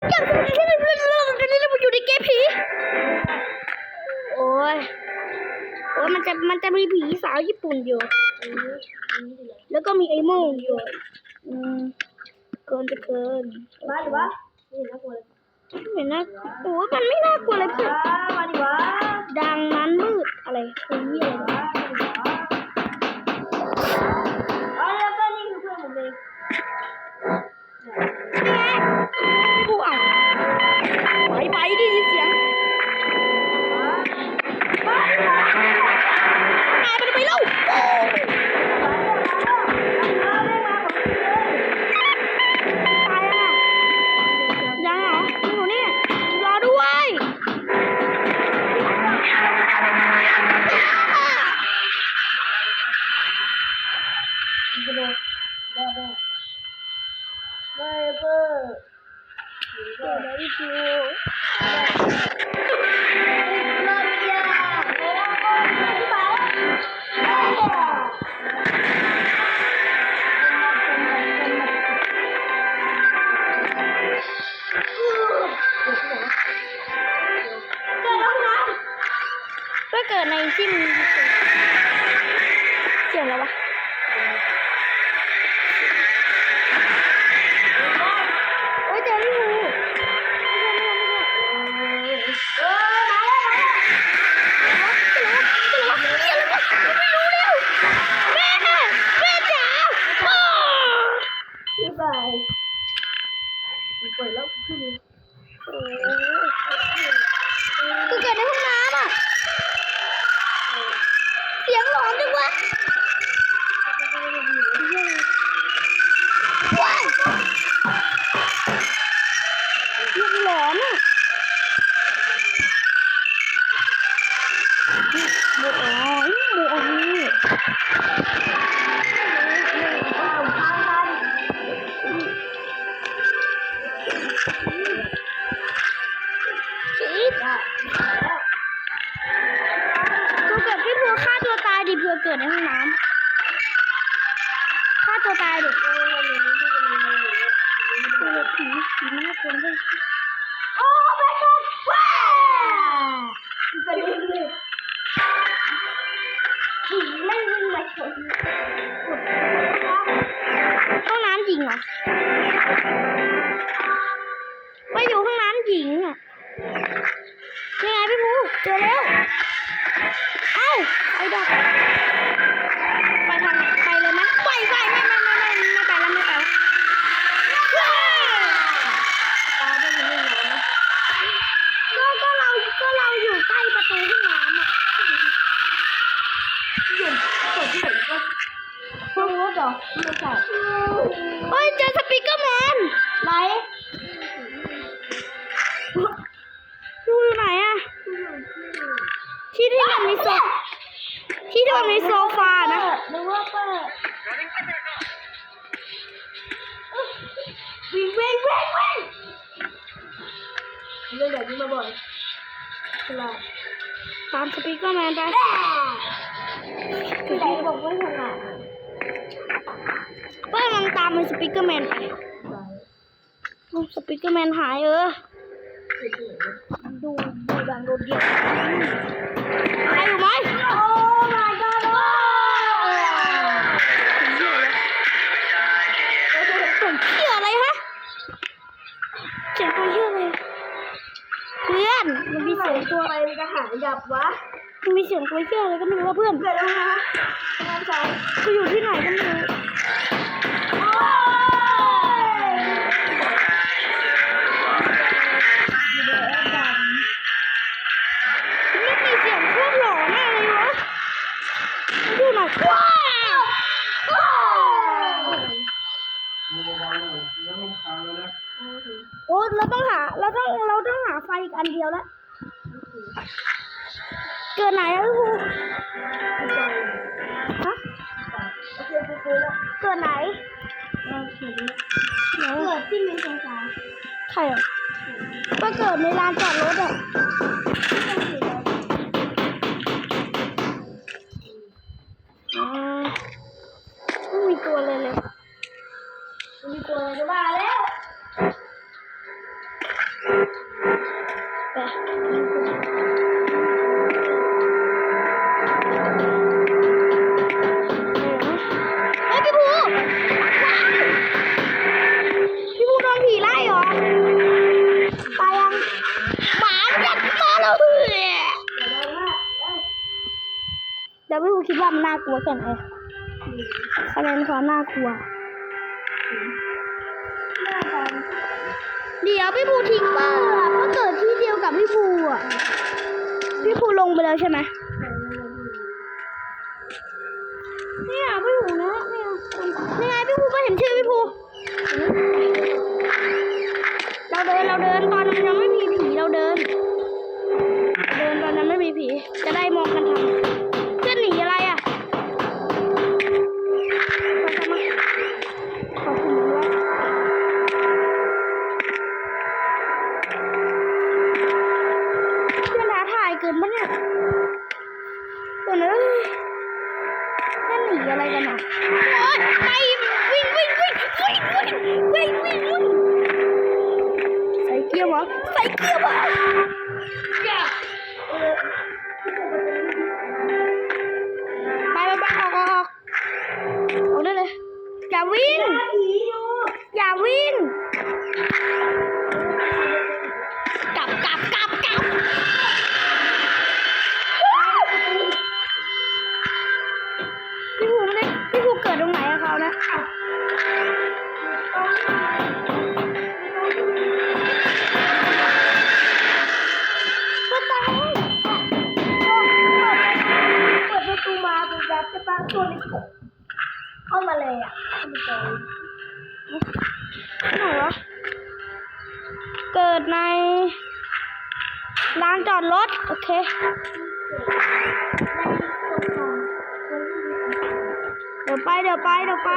อย่างที่เราเรื่องกันนี่เราอยู่ในเกมผี โอ้ย โอ้ยมันจะมันจะมีผีสาวญี่ปุ่นอยู่ แล้วก็มีไอ้โม่งอยู่อืมเกินจะเกินมาดิวะนี่น่ากลัวเลยไม่น่าโอ้ยมันไม่น่ากลัวเลยเพื่อนมาดิวะดังนั้นมืดอะไรคือเหี้ยอะไรวะ ก็เกิดในที่มีเสียงแล้ววะ งน้ำหญิงเหรอ ไปอยู่ห้องน้ำหญิงอะ ที่ที่มันมีโซที่ที่มันมีโซฟานะนึกว่าเปิดวิ่งวิ่งวิ่งวิ่งเรื่องแบบนี้มาบ่อยฉลาดตามสปีกเกอร์แมนไปคือไหนบอกว่าฉลาดเพื่อนมันตามมันสปีกเกอร์แมนไปสปีกเกอร์แมนหายเออดูดูดังโดดเดี่ยวใคร อยู่ไหมโอ้ my god โอ้ผมเชื่ออะไรฮะเสียงตัวเชื่ออะไรเพื่อนมันมีเสียงตัวอะไรมันจะหายดับวะมันมีเสียงตัวเชื่ออะไรก็ไม่รู้ว่าเพื่อนเกิดแล้วนะงานใจกูอยู่ที่ไหนกันเนี่ย ต้องหา เราต้องเราต้องหาไฟอีกอันเดียวแล้วเกิดไหนอะพี่ภูฮะโอเคกูคุยแล้วเกิดไหนเราเขียนไหนเกิอะดที่มีสงสารใครอะก็เกิดในลานจอดรถอะ คิดว่ามันน่ากลัวแค่ไหนคะแนนความน่ากลัว เดี๋ยวพี่ภูทิ้งเปอราะเกิดที่เดียวกับพี่ภูอะ พี่ภูลงไปแล้วใช่ไหมไม่อยากพี่ภูนะไม่อยากนี่ไงพี่ภูก็เห็นชื่อพี่ภูเราเดินเราเดินตอนนั้นยังไม่มีผีเราเดิน เดินตอนนั้นไม่มีผี จะได้มองกันทัน อดรถ โอเค เดี๋ยวไป เดี๋ยวไป เดี๋ยวไป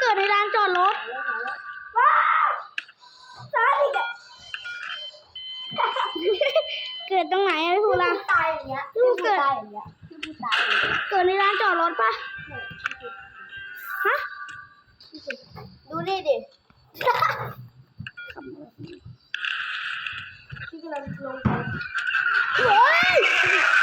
เกิดในลานจอดรถ ว้าวตายอีกอเกิดตรงไหนไอ้ผัวเราเล่พูตายอย่างเงี้ยเกิดในลานจอดรถปะฮะดูนี่ดิ พี่กำลังลงไป โอย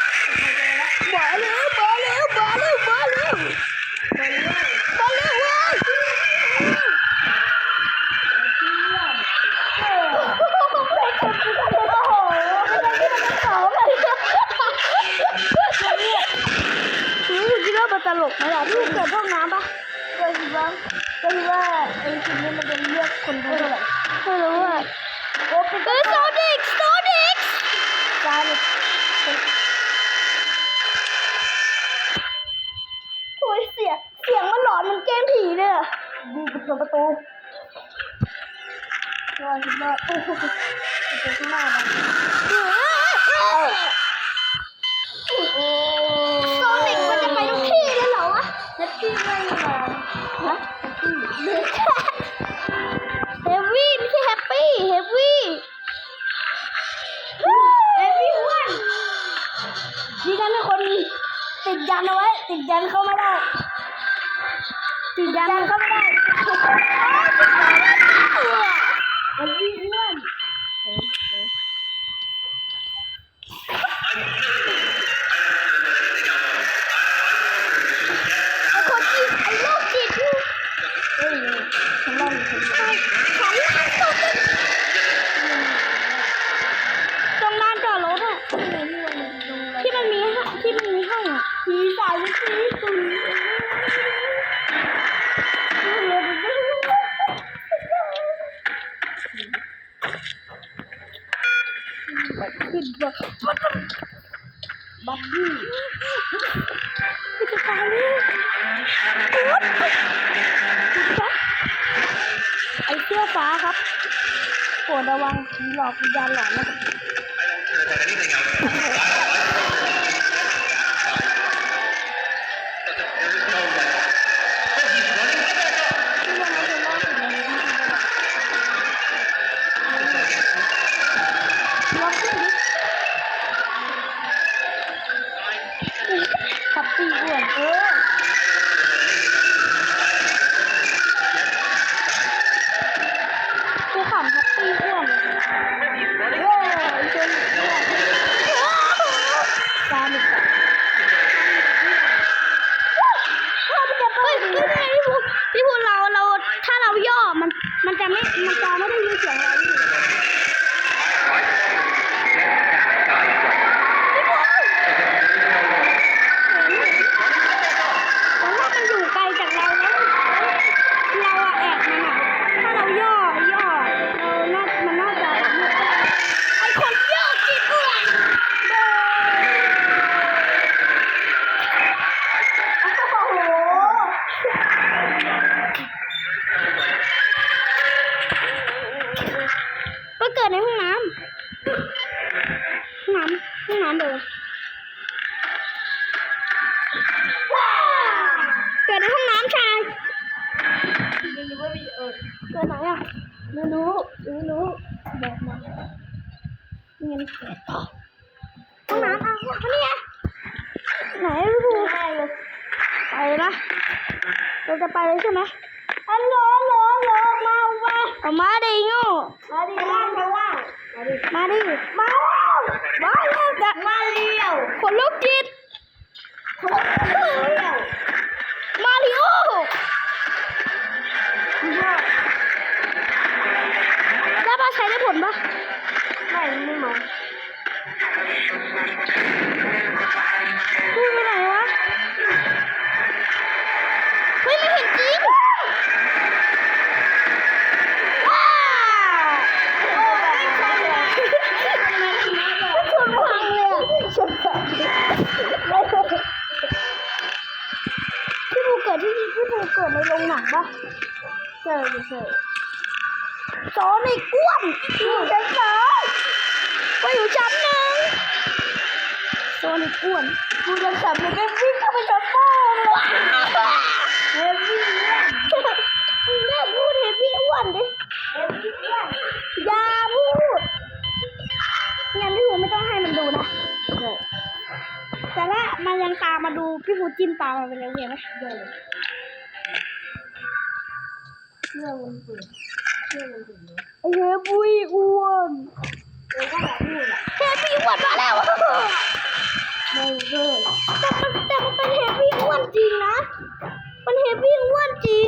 กไหมล่ะพี่เก็บพวกน้ำปะก็คือว่าก็คือว่าไอ้คลิปนี้มันจะเลือกคนดูเท่าไหร่ไม่รู้ว่าโอ้เป็นตัว นเป็นคนติดยันเอาไว้ ติดยันเข้าไม่ได้ติดยันเข้าไม่ได้ ขึ้นบัดดี้กูจะตายแล้วปุ๊บปุ๊บไอเสื้อฟ้าครับโปรดระวังผีหลอกยานหลอนนะล ไปเลยใช่ไหมอันโหลโหลโหลมามาเอามาดิโง่มาดิล่างข้างล่างมาดิมาดิ มาแล้วมาแล้วดักมาเลี้ยวคนลูกจิตเลี้ยวมาริโอแล้วมาใช้ได้ผลปะไม่ไม่มาพู เจอเจอโซนิกอ้วนอยู่ชั้นสองไปอยู่ชั้นหนึ่งโซนิกอ้วนกูจะขับรถไปวิ่งเข้าไปชนโป้งเลยเฮฟวี่อ้วนมึงเลิกพูดเฮฟวี่อ้วนดิเฮฟวี่อ้วนอย่าพูดงั้นพี่ภูไม่ต้องให้มันดูนะเออแต่ว่ามันยังตามมาดูพี่ภูจิ้มตามมาไปเลยเห็นไหมเดินเชื่อมันเปิดเชื่อมันเปิดเลยไอเฮฟวี่อ้วนเออก็แบบพูดอะเฮฟวี่อ้วนมาแล้ว ไม่เลิกแต่มันแต่มันเป็นเฮฟวี่อ้วนจริงนะ มันเฮฟวี่อ้วนจริง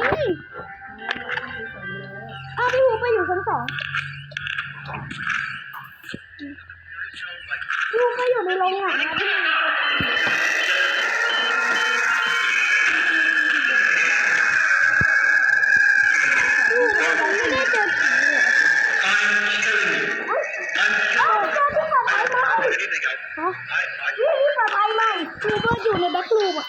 อ้าวพี่ภูไปอยู่ชั้นสองพี่ภูไปอยู่ในโรงหนังนะพี่ อยู่ในแบ็ครูมอะ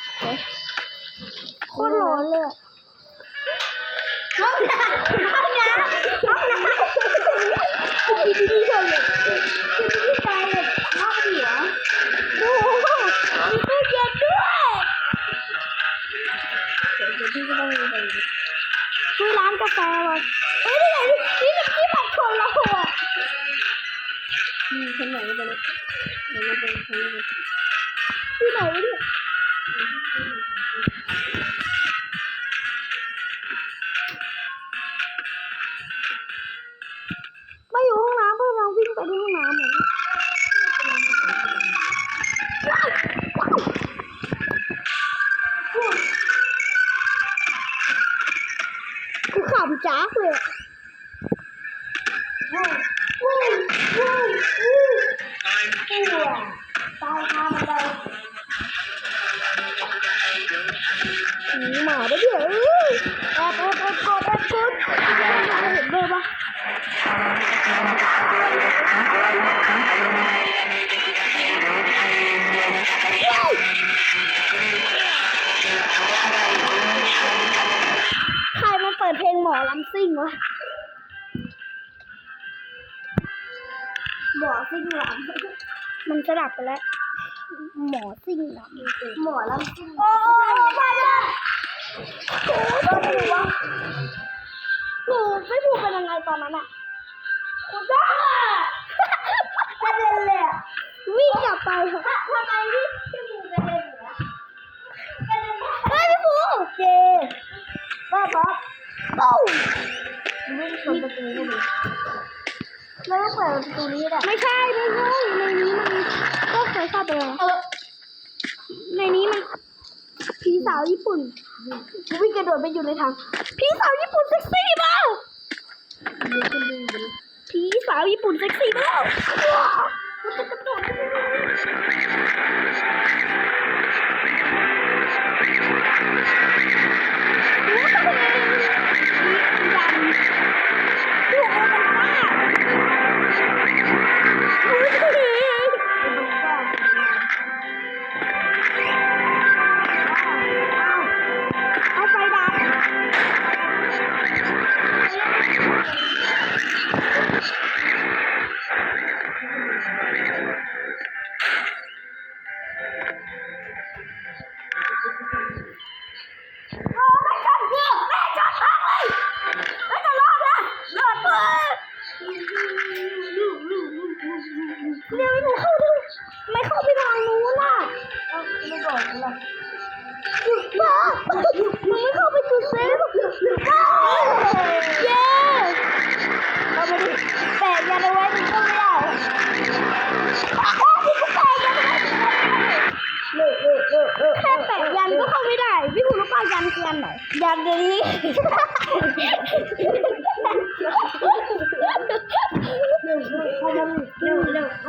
ซิ่งหลังมันจะดับไปแล้ว หมอซิ่งลำหมอลำซิ่งโอ้ยมาเลยโอ้ยโดนหนูวะหนูไม่ถูกเป็นยังไงตอนนั้นอะคุณจ้ากระเด็นเลยอะวิ่งกลับไปเถอะทำไมพี่พี่หมูกระเด็นเหรอกระเด็นได้เฮ้ยพี่หมูเจบ้าบ๊อบโอ้วิ่งชนประตูกูดิไม่ต้องเปิดประตูนี้แหละไม่ใช่ไม่ใช่ในนี้มันก็เคยเข้าไปแล้วเออในนี้มันผีสาวญี่ปุ่นวิ่งกระโดดไปอยู่ในถังผีสาวญี่ปุ่นเซ็กซี่เปล่าเดี๋ยวขึ้นดึงไปเลยผีสาวญี่ปุ่นเซ็กซี่เปล่าว้าวมันจะก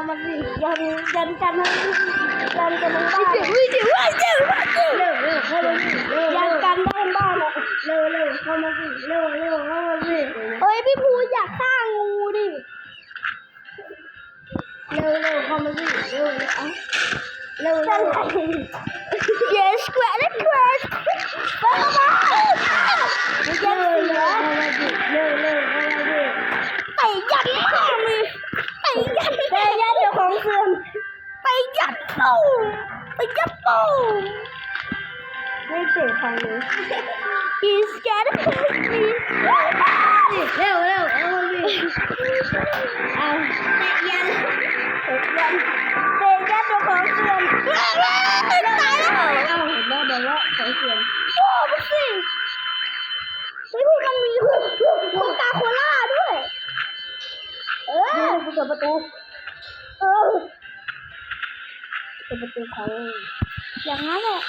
มาสิยันยันกันทั้งยันกันทั้งบ้านเจ๋งเจ๋งว่ะเจ๋งว่ะเจ๋งเร็วเร็วเข้ามาสิเร็วยัเร็นวกันได้บ้านอะเร็วเร็วเข้ามาสิเร็วเร็วเข้ามาสิเอ้ยพี่ภูอยากฆ่างูดิเร็วเร็วเข้ามาสิเร็วเร็วเอาเร็วฉัเร็นวไหน yes crash crash ไป ปูไปยัดปูไม่เสียทางเลย He's scared of me เร็วเร็วเอาดิเอาแตะยันแตะยันแตะยันเดี๋ยวของเสื่อมตายแล้วเอาเห็นแล้วบอกว่าของเสื่อมโอ้ไมาสิเฮ้ยพวกมันมีโคกาโคล่าด้วย เออเปิดประตูเออ เปิดประตูของอย่างนั้นแหละ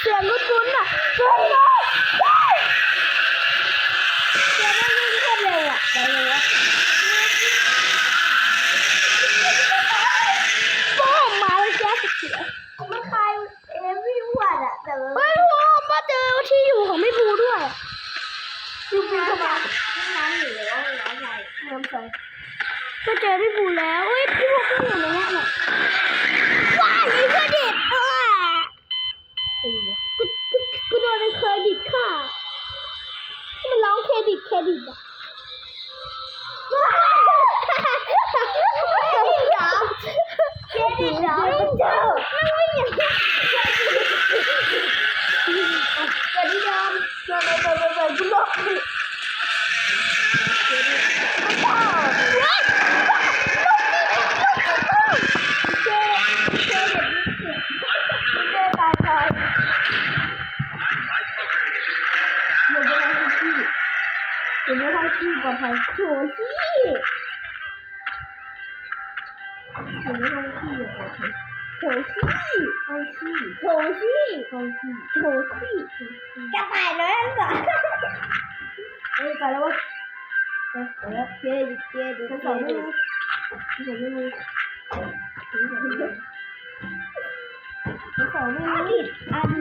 เสียงคุ้นๆอะเฮ้ยงเลยเสียงมันวิ่งโคตรเร็วอะไปเลยวะป้งมาแล้วแจ๊สเสียมันคลายเอวี่วันอะแต่ว่าเฮ้ป้าเจอที่อยู่ของพี่ภูด้วยอยู่เป็นขนน้ำอยู่แล้วน้ำใหญ่น้ำใสก็เจอพี่ภูแล้ว ของไม่รู้ผมไม่รู้ผมไม่รู้ของไม่รู้อาดี